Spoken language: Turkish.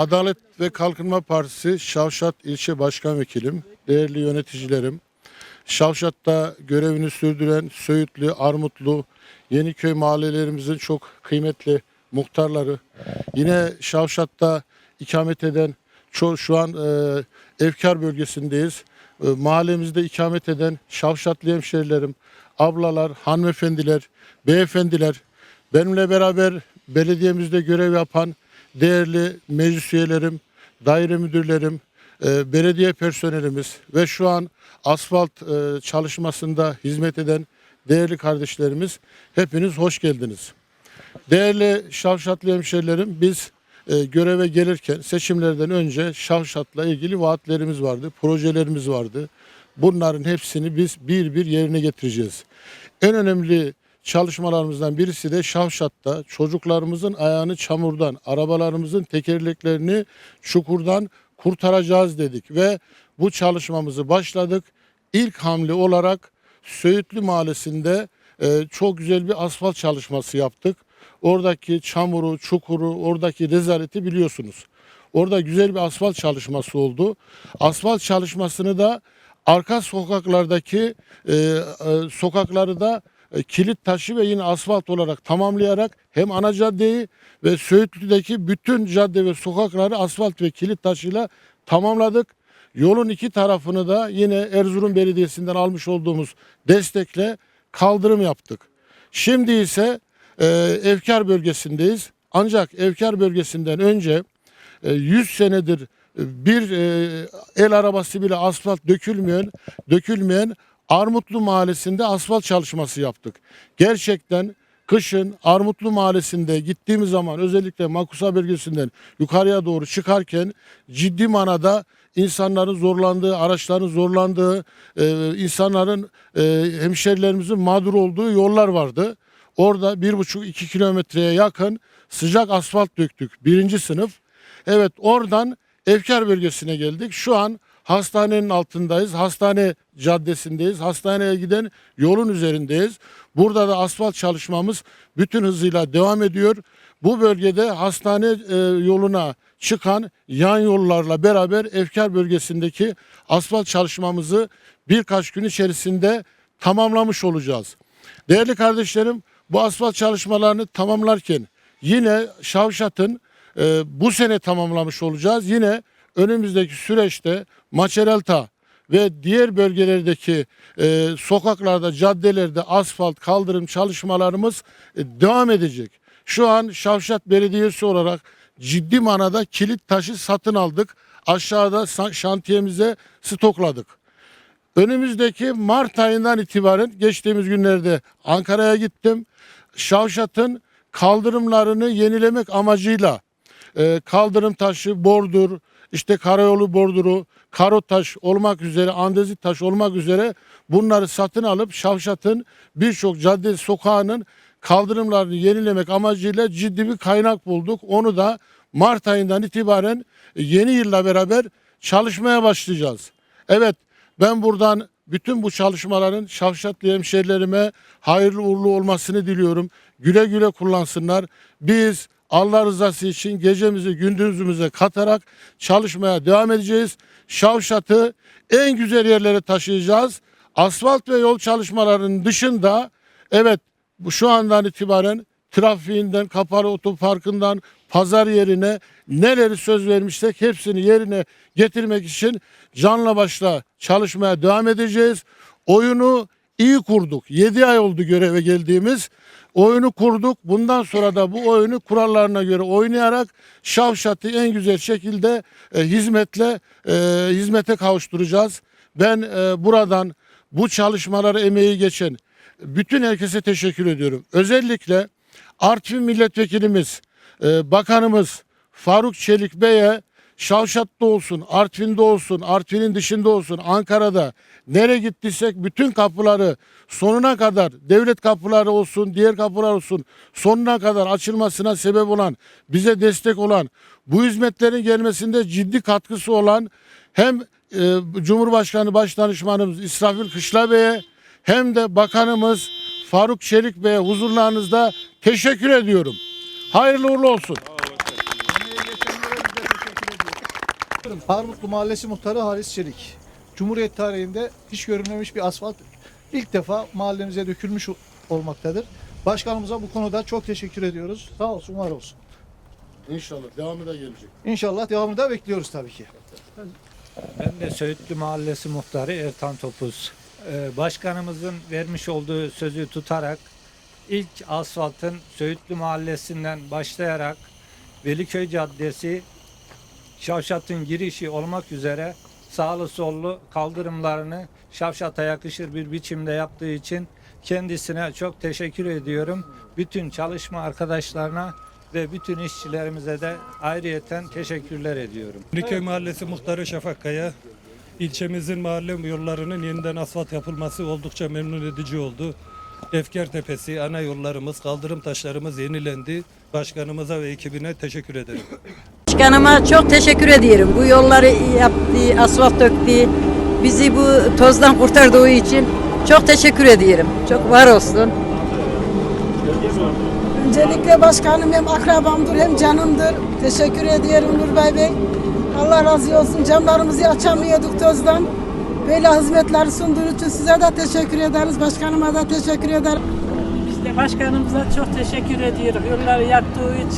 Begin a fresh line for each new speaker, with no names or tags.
Adalet ve Kalkınma Partisi Şavşat İlçe Başkan Vekilim, değerli yöneticilerim, Şavşat'ta görevini sürdüren Söğütlü, Armutlu, Yeniköy mahallelerimizin çok kıymetli muhtarları, yine Şavşat'ta ikamet eden, şu an e, Efkar bölgesindeyiz. E, mahallemizde ikamet eden Şavşatlı hemşerilerim, ablalar, hanımefendiler, beyefendiler, benimle beraber belediyemizde görev yapan değerli meclis üyelerim, daire müdürlerim, e, belediye personelimiz ve şu an asfalt e, çalışmasında hizmet eden değerli kardeşlerimiz hepiniz hoş geldiniz. Değerli Şavşatlı hemşerilerim biz e, göreve gelirken seçimlerden önce Şavşat'la ilgili vaatlerimiz vardı, projelerimiz vardı. Bunların hepsini biz bir bir yerine getireceğiz. En önemli çalışmalarımızdan birisi de Şavşat'ta çocuklarımızın ayağını çamurdan, arabalarımızın tekerleklerini çukurdan kurtaracağız dedik ve bu çalışmamızı başladık. İlk hamle olarak Söğütlü Mahallesi'nde e, çok güzel bir asfalt çalışması yaptık. Oradaki çamuru, çukuru, oradaki rezaleti biliyorsunuz. Orada güzel bir asfalt çalışması oldu. Asfalt çalışmasını da arka sokaklardaki e, e, sokakları da e, kilit taşı ve yine asfalt olarak tamamlayarak hem ana caddeyi ve Söğütlü'deki bütün cadde ve sokakları asfalt ve kilit taşıyla tamamladık. Yolun iki tarafını da yine Erzurum Belediyesi'nden almış olduğumuz destekle kaldırım yaptık. Şimdi ise e, Efkar bölgesindeyiz. Ancak Efkar bölgesinden önce e, 100 senedir bir e, el arabası bile asfalt dökülmeyen, dökülmeyen Armutlu Mahallesi'nde asfalt çalışması yaptık. Gerçekten kışın Armutlu Mahallesi'nde gittiğimiz zaman özellikle Makusa bölgesinden yukarıya doğru çıkarken ciddi manada insanların zorlandığı, araçların zorlandığı, e, insanların e, hemşerilerimizin mağdur olduğu yollar vardı. Orada bir buçuk iki kilometreye yakın sıcak asfalt döktük. Birinci sınıf. Evet oradan Efkar bölgesine geldik. Şu an hastanenin altındayız. Hastane caddesindeyiz. Hastaneye giden yolun üzerindeyiz. Burada da asfalt çalışmamız bütün hızıyla devam ediyor. Bu bölgede hastane e, yoluna çıkan yan yollarla beraber Efkar bölgesindeki asfalt çalışmamızı birkaç gün içerisinde tamamlamış olacağız. Değerli kardeşlerim bu asfalt çalışmalarını tamamlarken yine Şavşat'ın e, bu sene tamamlamış olacağız. Yine önümüzdeki süreçte Maçerelta ve diğer bölgelerdeki e, sokaklarda, caddelerde asfalt kaldırım çalışmalarımız e, devam edecek. Şu an Şavşat Belediyesi olarak ciddi manada kilit taşı satın aldık. Aşağıda şantiyemize stokladık. Önümüzdeki Mart ayından itibaren geçtiğimiz günlerde Ankara'ya gittim. Şavşat'ın kaldırımlarını yenilemek amacıyla e, kaldırım taşı, bordur, işte karayolu borduru, karot taş olmak üzere, andezit taş olmak üzere bunları satın alıp Şavşat'ın birçok cadde sokağının kaldırımlarını yenilemek amacıyla ciddi bir kaynak bulduk. Onu da Mart ayından itibaren yeni yılla beraber çalışmaya başlayacağız. Evet ben buradan bütün bu çalışmaların Şavşatlı hemşerilerime hayırlı uğurlu olmasını diliyorum. Güle güle kullansınlar. Biz Allah rızası için gecemizi gündüzümüze katarak çalışmaya devam edeceğiz. Şavşat'ı en güzel yerlere taşıyacağız. Asfalt ve yol çalışmalarının dışında evet bu şu andan itibaren trafiğinden, kapalı otoparkından, pazar yerine neleri söz vermişsek hepsini yerine getirmek için canla başla çalışmaya devam edeceğiz. Oyunu iyi kurduk. 7 ay oldu göreve geldiğimiz. Oyunu kurduk. Bundan sonra da bu oyunu kurallarına göre oynayarak Şavşat'ı en güzel şekilde e, hizmetle e, hizmete kavuşturacağız. Ben e, buradan bu çalışmalara emeği geçen bütün herkese teşekkür ediyorum. Özellikle Artvin milletvekilimiz, e, bakanımız Faruk Çelik Bey'e Şavşat'ta olsun, Artvin'de olsun, Artvin'in dışında olsun, Ankara'da nereye gittiysek bütün kapıları sonuna kadar devlet kapıları olsun, diğer kapılar olsun sonuna kadar açılmasına sebep olan, bize destek olan, bu hizmetlerin gelmesinde ciddi katkısı olan hem e, Cumhurbaşkanı Başdanışmanımız İsrafil Kışla Bey'e hem de bakanımız Faruk Çelik Bey'e huzurlarınızda teşekkür ediyorum. Hayırlı uğurlu olsun.
Armutlu Mahallesi Muhtarı Halis Çelik. Cumhuriyet tarihinde hiç görülmemiş bir asfalt ilk defa mahallemize dökülmüş olmaktadır. Başkanımıza bu konuda çok teşekkür ediyoruz. Sağ olsun, var olsun.
İnşallah devamı da gelecek.
İnşallah devamını da bekliyoruz tabii ki.
Ben de Söğütlü Mahallesi Muhtarı Ertan Topuz. Ee, Başkanımızın vermiş olduğu sözü tutarak ilk asfaltın Söğütlü Mahallesi'nden başlayarak Veliköy Caddesi Şavşat'ın girişi olmak üzere sağlı sollu kaldırımlarını Şavşat'a yakışır bir biçimde yaptığı için kendisine çok teşekkür ediyorum. Bütün çalışma arkadaşlarına ve bütün işçilerimize de ayrıyeten teşekkürler ediyorum.
Yeniköy Mahallesi Muhtarı Şafak Kaya, ilçemizin mahalle yollarının yeniden asfalt yapılması oldukça memnun edici oldu. Efker Tepesi, ana yollarımız, kaldırım taşlarımız yenilendi. Başkanımıza ve ekibine teşekkür ederim.
Başkanıma çok teşekkür ediyorum. Bu yolları yaptığı, asfalt döktüğü, bizi bu tozdan kurtardığı için çok teşekkür ediyorum. Çok var olsun.
Öncelikle başkanım hem akrabamdır hem canımdır. Teşekkür ediyorum Nurbay Bey. Allah razı olsun. Camlarımızı açamıyorduk tozdan. Böyle hizmetler sunduğu için size de teşekkür ederiz. Başkanıma da teşekkür ederim.
Biz de başkanımıza çok teşekkür ediyoruz. Yolları yaptığı için